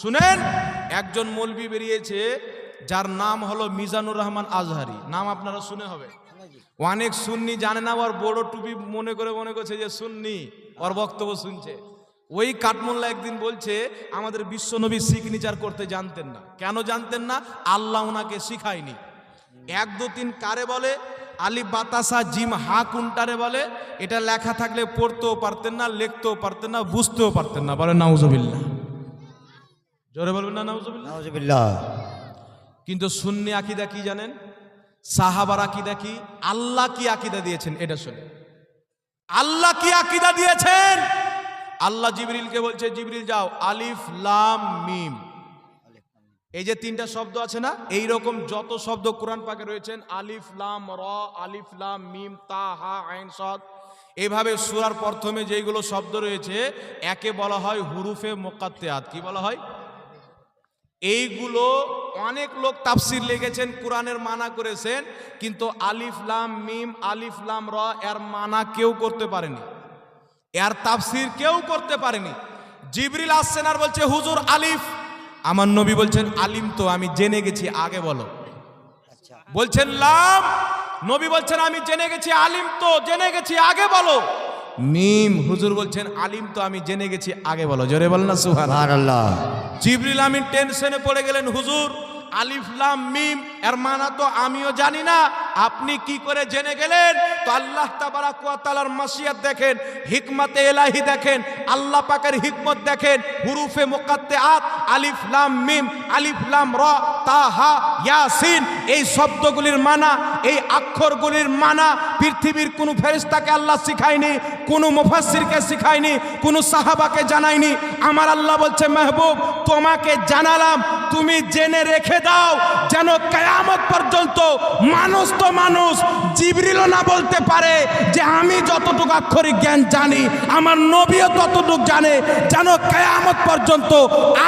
শুনেন, একজন মৌলবি বেরিয়েছে, যার নাম হলো মিজানুর রহমান আজহারি। নাম আপনারা শুনে হবে। অনেক সুন্নি জানে না, ওর বড় টুপি মনে করে মনে করছে যে সুন্নি, ওর বক্তব্য শুনছে। ওই কাঠমোল্লা একদিন বলছে, আমাদের বিশ্বনবী সিগনেচার করতে জানতেন না। কেন জানতেন না? আল্লাহ ওনাকে শিখায়নি। এক, দু, তিন কারে বলে, আলি বাতাসা জিম হা কুন্টারে বলে, এটা লেখা থাকলে পড়তেও পারতেন না, লিখতেও পারতেন না, বুঝতেও পারতেন না। বলে নাউজবিল্লা জোরে বলবেন না নাউজবিল্লা নাউজুবিল্লাহ। কিন্তু সুন্নি আকিদা কি জানেন? সাহাবার আকিদা কি? আল্লাহ কি আকিদা দিয়েছেন এটা শুনে। আল্লাহ কি আকিদা দিয়েছেন? আল্লাহ জিবরিলকে বলছে জিবরিল যাও। আলিফ লাম মিম। এই যে তিনটা শব্দ আছে না এই রকম যত শব্দ কোরআন পাকে রয়েছেন আলিফ লাম র আলিফ লাম মিম তা হা আইন সদ এইভাবে সুরার প্রথমে যেইগুলো শব্দ রয়েছে একে বলা হয় হুরুফে মোকাত্তেয়াত। কি বলা হয়? এইগুলো অনেক লোক তাফসির লিখেছেন কোরআনের মানা করেছেন কিন্তু আলিফ লাম মিম আলিফ লাম র এর মানা কেউ করতে পারেনি। এর তাফসির কেউ করতে পারেনি। জিবরিল আসছেন আর বলছে হুজুর আলিফ। আমার নবী বলছেন আলিম তো আমি জেনে গেছি আগে বলো। বলছেন লাম। নবী বলছেন আমি জেনে গেছি আলিম তো জেনে গেছি আগে বলো। মিম হুজুর বলছেন আলিম তো আমি জেনে গেছি আগে বলো জোরে বল না সুবহানাল্লাহ। জিবরিল আমিন টেনশনে পড়ে গেলেন হুজুর আলিফ লাম মিম এর মানা তো আমিও জানি না আপনি কি করে জেনে গেলেন? তো আল্লাহ তাবারাক ওয়া তাআলার মাসিয়াত দেখেন হিকমতে এলাহি দেখেন আল্লাহ পাকের হিকমত দেখেন হুরুফে মুকাত্তেআত আলিফ লাম মিম আলিফ লাম র তা হা ইয়াসিন এই শব্দগুলির মানা এই অক্ষরগুলির মানা পৃথিবীর কোনো ফেরিস্তাকে আল্লাহ শিখায়নি কোনো মুফাসসিরকে শিখায়নি কোনো সাহাবাকে জানায়নি। আমার আল্লাহ বলছে মেহবুব তোমাকে জানালাম তুমি জেনে রেখে দাও যেন কেয়ামত পর্যন্ত মানুষ তো মানুষ জিবরিলও না বলতে পারে যে আমি যতটুকু আক্ষরিক জ্ঞান জানি আমার নবীও ততটুকু জানে যেন কেয়ামত পর্যন্ত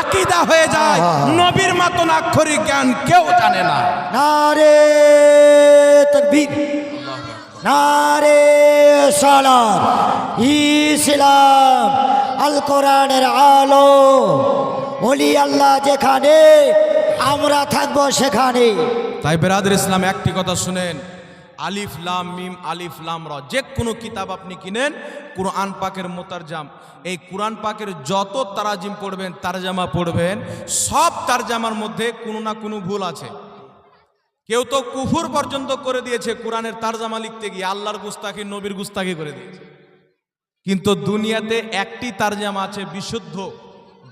আকিদা হয়ে যায়। নবীর মতন আক্ষরিক জ্ঞান কেউ জানে না নারে তাকবীর। নারে সালাম। ইসলাম আল কোরআনের আলো। ওলি আল্লাহ যেখানে, আমরা থাকব সেখানে। তাই বেরাদের ইসলাম, একটি কথা শুনেন। আলিফ, লাম, মিম, আলিফ, লাম, র, যে কোনো কিতাব আপনি কিনেন, কোরআন পাকের মোতারজাম। এই কোরআন পাকের যত তারাজিম পড়বেন, তারজামা পড়বেন, সব তারজামার মধ্যে কোনো না কোনো ভুল আছে। কেউ তো কুফুর পর্যন্ত করে দিয়েছে কোরআনের তারজামা লিখতে গিয়ে আল্লাহর গুস্তাকি নবীর গুস্তাকি করে দিয়েছে। কিন্তু দুনিয়াতে একটি তারজামা আছে বিশুদ্ধ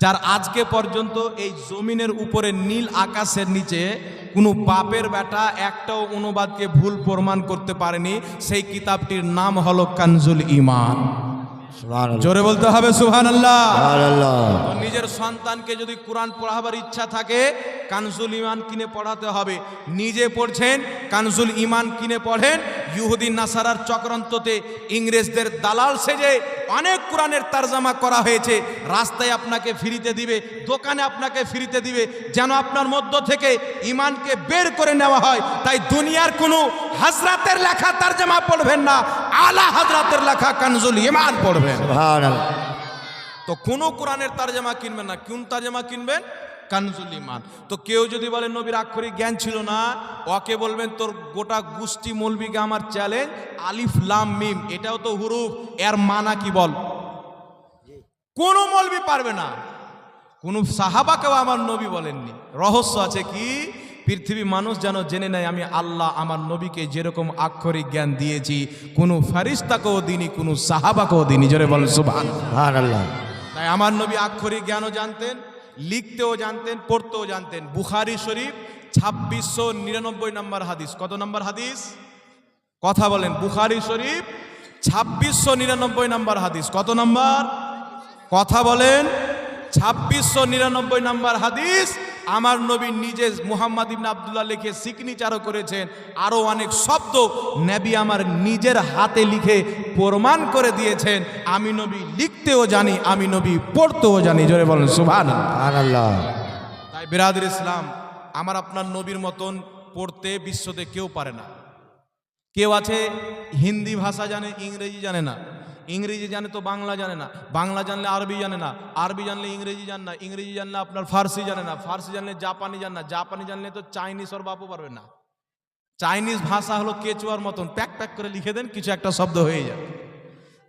যার আজকে পর্যন্ত এই জমিনের উপরে নীল আকাশের নিচে কোনো বাপের বেটা একটাও অনুবাদকে ভুল প্রমাণ করতে পারেনি। সেই কিতাবটির নাম হলো কানজুল ইমান জোরে বলতে হবে সুহান আল্লাহ নিজের সন্তানকে যদি কোরআন পড়াবার ইচ্ছা থাকে কানজুল ইমান কিনে পড়াতে হবে। নিজে পড়ছেন কানজুল ইমান কিনে পড়েন। ইহুদিন নাসারার চক্রান্ততে ইংরেজদের দালাল সেজে অনেক কোরআনের তারজামা করা হয়েছে। রাস্তায় আপনাকে ফিরিতে দিবে দোকানে আপনাকে ফিরিতে দিবে। যেন আপনার মধ্য থেকে ইমানকে বের করে নেওয়া হয়। তাই দুনিয়ার কোনো হাজরাতের লেখা তারজামা পড়বেন না। আলা হাজরাতের লেখা কানজুল ইমান পড়বেন। তো কোনো কোরআনের তারজামা কিনবেন না। কোন তারজামা কিনবেন? কানজুল ইমান তো কেউ যদি বলে নবীর আক্ষরিক জ্ঞান ছিল না ওকে বলবেন তোর গোটা গোষ্ঠী মলবিকে আমার চ্যালেঞ্জ আলিফ লাম মিম এটাও তো হুরুফ এর মানা কি বল? কোনো মলবি পারবে না। কোন সাহাবাকেও আমার নবী বলেননি। রহস্য আছে কি? পৃথিবী মানুষ যেন জেনে নেয় আমি আল্লাহ আমার নবীকে যেরকম আক্ষরিক জ্ঞান দিয়েছি কোনো ফারিস্তাকেও দিনই কোনো সাহাবাকেও দিনই জোরে বলেন সুবহান সুবহানাল্লাহ। তাই আমার নবী আক্ষরিক জ্ঞানও জানতেন লিখতেও জানতেন, পড়তেও জানতেন। বুখারি শরীফ, ছাব্বিশশো নিরানব্বই নম্বর হাদিস। কত নম্বর হাদিস? কথা বলেন, বুখারি শরীফ, ছাব্বিশশো নিরানব্বই নম্বর হাদিস। কত নম্বর? কথা বলেন, ছাব্বিশশো নিরানব্বই নম্বর হাদিস। আমার নবী নিজে মুহাম্মদ ইবনে আবদুল্লাহ লিখে সিগনেচারও করেছেন। আরও অনেক শব্দ নবী আমার নিজের হাতে লিখে প্রমাণ করে দিয়েছেন। আমি নবী লিখতেও জানি আমি নবী পড়তেও জানি। জোরে বলেন সুভান তাই বিরাদের ইসলাম আমার আপনার নবীর মতন পড়তে বিশ্বতে কেউ পারে না। কেউ আছে হিন্দি ভাষা জানে ইংরেজি জানে না। ইংরেজি জানে তো বাংলা জানে না। বাংলা জানলে আরবি জানে না। আরবি জানলে ইংরেজি জান না। ইংরেজি জানলে আপনার ফার্সি জানে না। ফার্সি জানলে জাপানি জান না। জাপানি জানলে তো চাইনিজ ওর বাপও পারবে না। চাইনিজ ভাষা হলো কেচুয়ার মতন। প্যাক প্যাক করে লিখে দেন কিছু একটা শব্দ হয়ে যাবে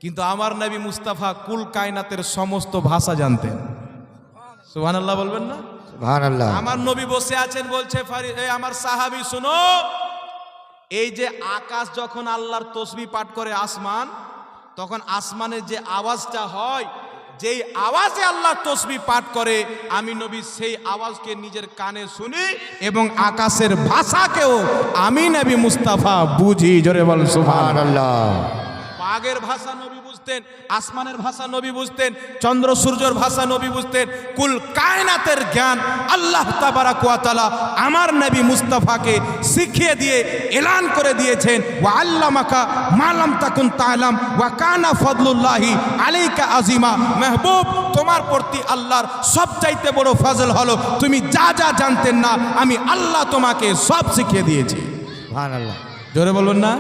কিন্তু আমার নবী মুস্তাফা কুল কায়নাতের সমস্ত ভাষা জানতেন। সুহান আল্লাহ বলবেন না? আমার নবী বসে আছেন বলছে আমার সাহাবি শুনো। এই যে আকাশ যখন আল্লাহর তসবি পাঠ করে আসমান তখন আসমানের যে আওয়াজটা হয়, যেই আওয়াজে আল্লাহ তসবি পাঠ করে, আমি নবী সেই আওয়াজকে নিজের কানে শুনি এবং আকাশের ভাষাকেও আমি নবী মুস্তাফা বুঝি। জোরে বল সুবহান আল্লাহ বাঘের ভাষা নবী বুঝতেন আসমানের ভাষা নবী বুঝতেন চন্দ্র সূর্যর ভাষা নবী বুঝতেন কুল কায়নাতের জ্ঞান আল্লাহ তাবারাক ওয়া তাআলা আমার নবী মুস্তাফাকে শিখিয়ে দিয়ে এলান করে দিয়েছেন ওয়া আল্লামাকা মালাম তাকুন তাআলাম ওয়া কানা ফদলুল্লাহি আলাইকা আজিমা মেহবুব তোমার প্রতি আল্লাহর সবচাইতে বড় ফজল হলো তুমি যা যা জানতেন না আমি আল্লাহ তোমাকে সব শিখিয়ে দিয়েছি। সুবহান আল্লাহ জোরে বলুন না।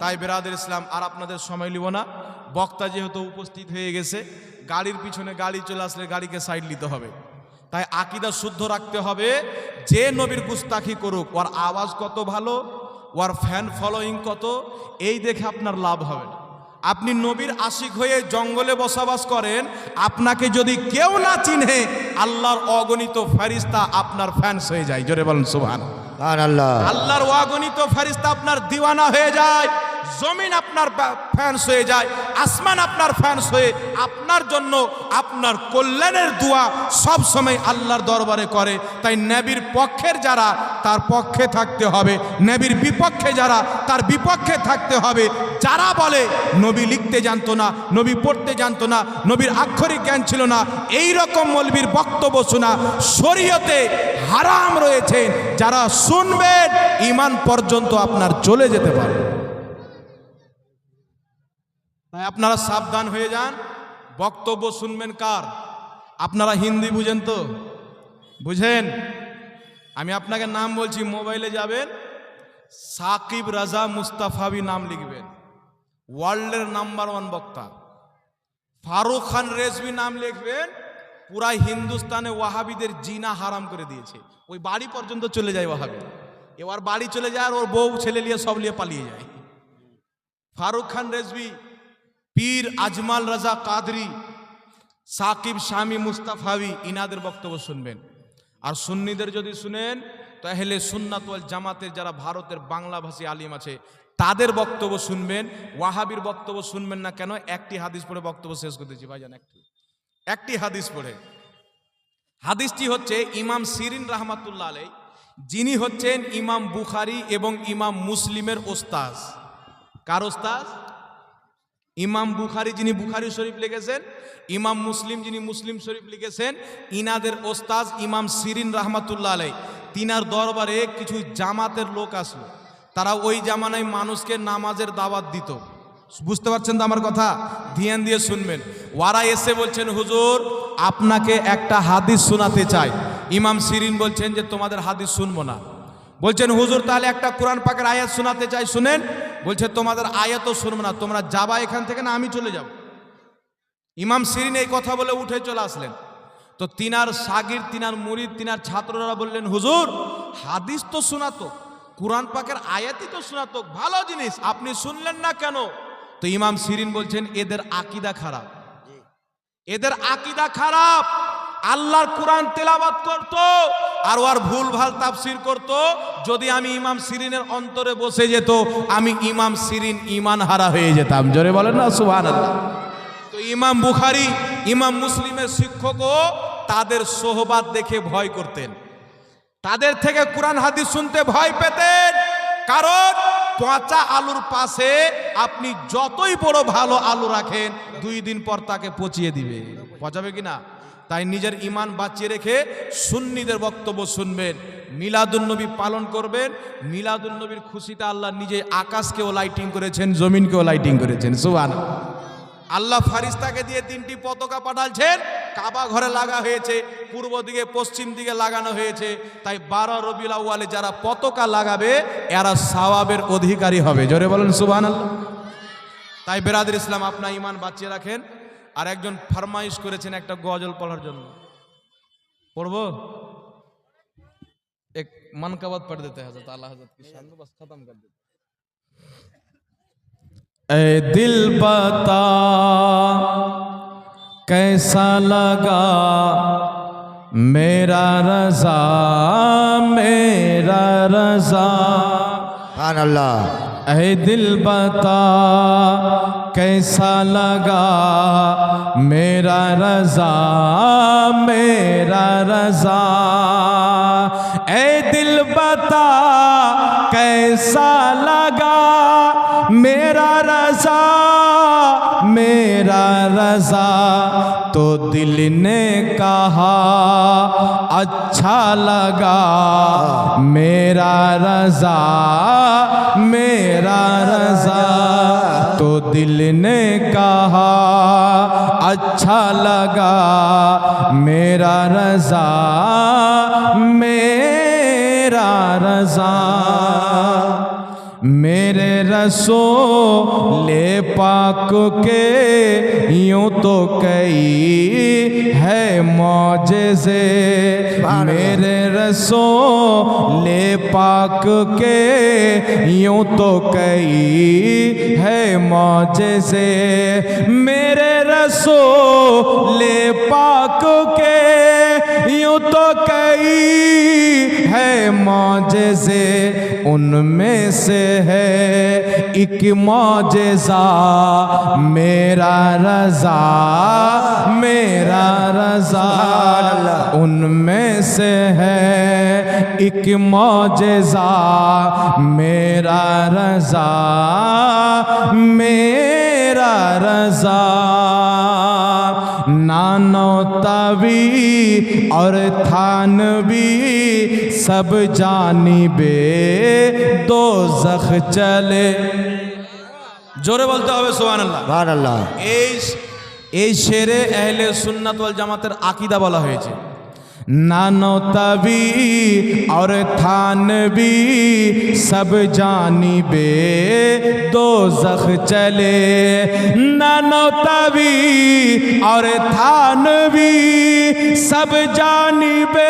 তাই বেরাদের ইসলাম আর আপনাদের সময় লিব না। বক্তা যেহেতু উপস্থিত হয়ে গেছে গাড়ির পিছনে গাড়ি চলে আসলে গাড়িকে সাইড নিতে হবে। তাই আকিদা শুদ্ধ রাখতে হবে যে নবীর গুস্তাখি করুক ওর আওয়াজ কত ভালো ওর ফ্যান ফলোয়িং কত এই দেখে আপনার লাভ হবে না। আপনি নবীর আশিক হয়ে জঙ্গলে বসবাস করেন আপনাকে যদি কেউ না চিনে আল্লাহর অগণিত ফেরিস্তা আপনার ফ্যান্স হয়ে যায়। জোরে বলেন সুবহান আল্লাহর অগণিত ফেরিস্তা আপনার দিওয়ানা হয়ে যায়। জমিন আপনার ফ্যান্স হয়ে যায়, আসমান আপনার ফ্যান্স হয়ে, আপনার জন্য আপনার কল্যাণের দোয়া সব সময় আল্লাহর দরবারে করে। তাই নেবির পক্ষের যারা, তার পক্ষে থাকতে হবে। নেবির বিপক্ষে যারা, তার বিপক্ষে থাকতে হবে। যারা বলে, নবী লিখতে জানতো না, নবী পড়তে জানতো না, নবীর আক্ষরিক জ্ঞান ছিল না এই রকম মলবির বক্তব্য শোনা, শরীয়তে হারাম রয়েছে। যারা শুনবেন ইমান পর্যন্ত আপনার চলে যেতে পারে। তাই আপনারা সাবধান হয়ে যান। বক্তব্য শুনবেন কার? আপনারা হিন্দি বুঝেন তো? বুঝেন? আমি আপনাকে নাম বলছি, মোবাইলে যাবেন, সাকিব রাজা মুস্তাফাবি নাম লিখবেন। ওয়ার্ল্ডের নাম্বার ওয়ান বক্তা। ফারুক খান রেজভি নাম লিখবেন পুরা হিন্দুস্তানে ওয়াহাবিদের জিনা হারাম করে দিয়েছে। ওই বাড়ি পর্যন্ত চলে যায় ওয়াহাবি। এবার বাড়ি চলে যায় আর ওর বউ, ছেলে নিয়ে সব নিয়ে পালিয়ে যায়। ফারুক খান রেজভি পীর আজমাল রাজা কাদরি, সাকিব শামি মুস্তাফাবি, ইনাদের বক্তব্য শুনবেন। আর সুন্নিদের যদি শুনেন, তাহলে সুন্নাতওয়াল জামাতের যারা ভারতের বাংলাভাষী আলিম আছে, তাদের বক্তব্য শুনবেন। ওয়াহাবির বক্তব্য শুনবেন না কেন? একটি হাদিস পড়ে বক্তব্য শেষ করতেছি ভাইজান, একটি। একটি হাদিস পড়ে। হাদিসটি হচ্ছে ইমাম সিরিন রাহমাতুল্লাহ আলাই যিনি হচ্ছেন ইমাম বুখারি এবং ইমাম মুসলিমের ওস্তাজ কার ওস্তাজ ইমাম বুখারি যিনি বুখারি শরীফ লিখেছেন, ইমাম মুসলিম যিনি মুসলিম শরীফ লিখেছেন, ইনাদের ওস্তাজ ইমাম সিরিন রাহমাতুল্লাহ আলাই তিনার দরবারে কিছু জামাতের লোক আসলো। তারা ওই জামানায় মানুষকে নামাজের দাওয়াত দিত। বুঝতে পারছেন তো আমার কথা? ধ্যান দিয়ে শুনবেন। ওয়ারা এসে বলছেন, হুজুর, আপনাকে একটা হাদিস শোনাতে চাই। ইমাম সিরিন বলছেন যে, তোমাদের হাদিস শুনব না। বলছেন হুজুর তাহলে একটা কোরআন পাকের আয়াত শোনাতে চাই। শুনেন বলছে তোমাদের আয়াতও শুনব না তোমরা যাবা এখান থেকে না আমি চলে যাব। ইমাম সিরিন এই কথা বলে উঠে চলে আসলেন। তো তিনার সাগির তিনার মুরিদ তিনার ছাত্ররা বললেন হুজুর হাদিস তো শোনাতো কোরআন পাকের আয়াতই তো শোনাতো ভালো জিনিস আপনি শুনলেন না কেন? তো ইমাম সিরিন বলছেন এদের আকিদা খারাপ। এদের আকিদা খারাপ আল্লাহর কোরআন তেলাবাত করত আর ওর ভুল ভালো তাফসির করত, যদি আমি ইমাম সিরিনের অন্তরে বসে যেত, আমি ইমাম সিরিন ইমান হারা হয়ে যেতাম। জোরে বলেন না সুহান তো ইমাম বুখারি, ইমাম মুসলিমের শিক্ষকও তাদের সোহবাদ দেখে ভয় করতেন। তাদের থেকে কোরআন হাদিস শুনতে ভয় পেতেন। কারণ পচা আলুর পাশে আপনি যতই বড় ভালো আলু রাখেন, দুই দিন পর তাকে পচিয়ে দিবে। পচাবে কি না? তাই নিজের ইমান বাঁচিয়ে রেখে সুন্নিদের বক্তব্য শুনবেন। মিলাদুন্নবী পালন করবেন। মিলাদুন্নবীর খুশিতে আল্লাহ নিজে আকাশকেও লাইটিং করেছেন, জমিনকেও লাইটিং করেছেন। সুবান আল্লাহ ফারিস্তাকে দিয়ে তিনটি পতাকা পাঠালছেন। কাবা ঘরে লাগা হয়েছে, পূর্ব দিকে পশ্চিম দিকে লাগানো হয়েছে। তাই বারো রবিউল আউয়ালে যারা পতাকা লাগাবে, এরা সওয়াবের অধিকারী হবে। জোরে বলেন সুবহান তাই বেরাদের ইসলাম আপনার ইমান বাঁচিয়ে রাখেন। আর একজন ফরমাইশ করেছেন একটা গজল পড়ার জন্য পড়বো एक मन का बात पढ़ देते हैं हजरत आला हजरत की शान में बस खत्म कर देते ए दिल बता कैसा लगा मेरा रजा मेरा रजा সুবহান আল্লাহ ऐ दिल बता کیسا لگا؟ میرا رضا میرا رضا۔ اے دل بتا، کیسا لگا؟ میرا رضا میرا رضا۔ تو دل نے کہا اچھا لگا۔ میرا رضا میرا رضا۔ تو دل نے کہا اچھا لگا میرا رضا میرا رضا میرے رسو لے پاک کے یوں تو کئی ہے موجزے میرے رسو لے پاک کے یوں تو کئی ہے موجزے میرے رسو لے پاک کے یوں تو کئی ہے معجزے، ان میں سے ہے ایک معجزہ، میرا رضا میرا رضا۔ ان میں سے ہے ایک معجزہ، میرا رضا میرا رضا۔ तवी और थानवी सब जानिबे दो जख चले জোরে বলতে হবে সোহান আল্লাহ সুবহান আল্লাহ এই এই শেরে এহলে সুন্নাত ওয়াল জামাতের আকিদা বলা হয়েছে نانوتوی اور تھانوی سب جانی بے دو زخ چلے نانوتوی اور تھانوی سب جانی بے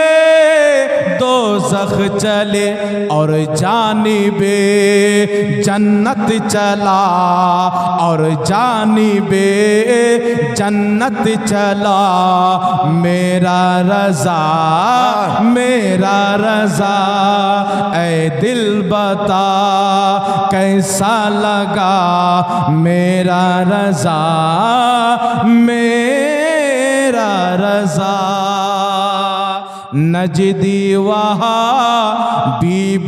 دو زخ چلے اور جانی بے جنت چلا اور جانی بے جنت چلا میرا رضا میرا رضا، اے دل بتا کیسا لگا؟ میرا رضا میرا رضا۔ نجدی وہاں بھی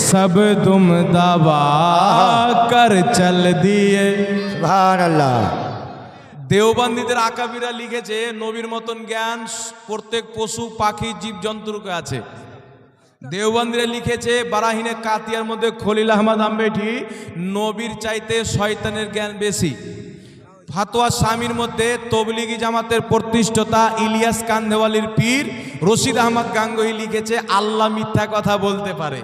सब तुम दबा कर चल दिए সুবহান আল্লাহ দেওবন্দীদের আকাবিরা লিখেছে নবীর মতন জ্ঞান প্রত্যেক পশু পাখি জীব জন্তুরকে আছে দেওবন্দিরা লিখেছে বারাহিনে কাতিয়ার মধ্যে খলিল আহমদ আম্বেঠি নবীর চাইতে শয়তানের জ্ঞান বেশি ফাতোয়া স্বামীর মধ্যে তবলিগি জামাতের প্রতিষ্ঠতা ইলিয়াস কান্দেওয়ালির পীর রশিদ আহমদ গাঙ্গহি লিখেছে, আল্লাহ মিথ্যা কথা বলতে পারে।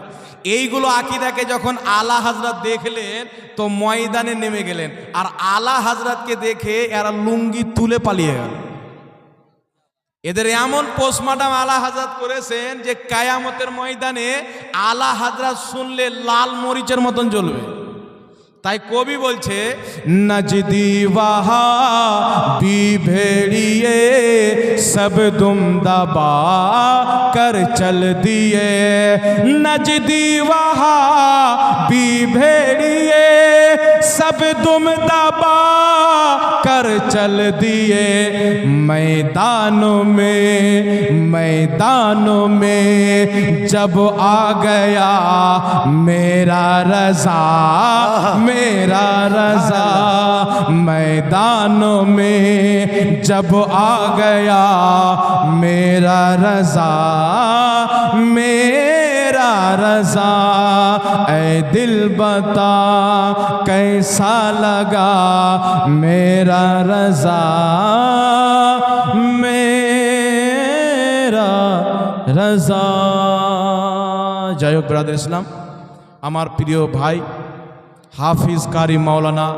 এইগুলো আকিদাকে যখন আলা হাজরাত দেখলেন, তো ময়দানে নেমে গেলেন। আর আলা হাজরাতকে দেখে এরা লুঙ্গি তুলে পালিয়ে গেল। এদের এমন পোস্টমার্টাম আলা হাজরাত করেছেন যে, কায়ামতের ময়দানে আলা হাজরাত শুনলে লাল মরিচের মতন জ্বলবে। তাই কবি বলছে, নজদি বাহা বি ভেড়িয়ে সব তুম দবা কর চল দিয়ে। নজদি বাহা বি ভেড়িয়ে سب تم دبا کر چل دیے میدانوں میں میدانوں میں۔ جب آ گیا میرا رضا میرا رضا۔ میدانوں میں جب آ گیا میرا رضا، میرا رضا، اے دل بتا، کیسا لگا میرا رضا؟ میرا رضا۔ جائیو برادر اسلام نام پیریو بھائی، حافظ کاری مولانا۔